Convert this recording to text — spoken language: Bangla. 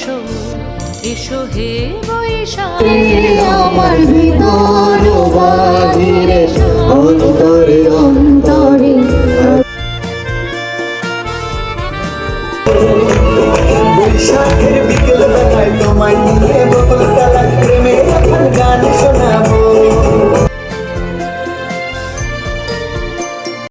এসো এসো হে বৈশাখী আমার ভিতর বিকেল তোমায় নিয়ে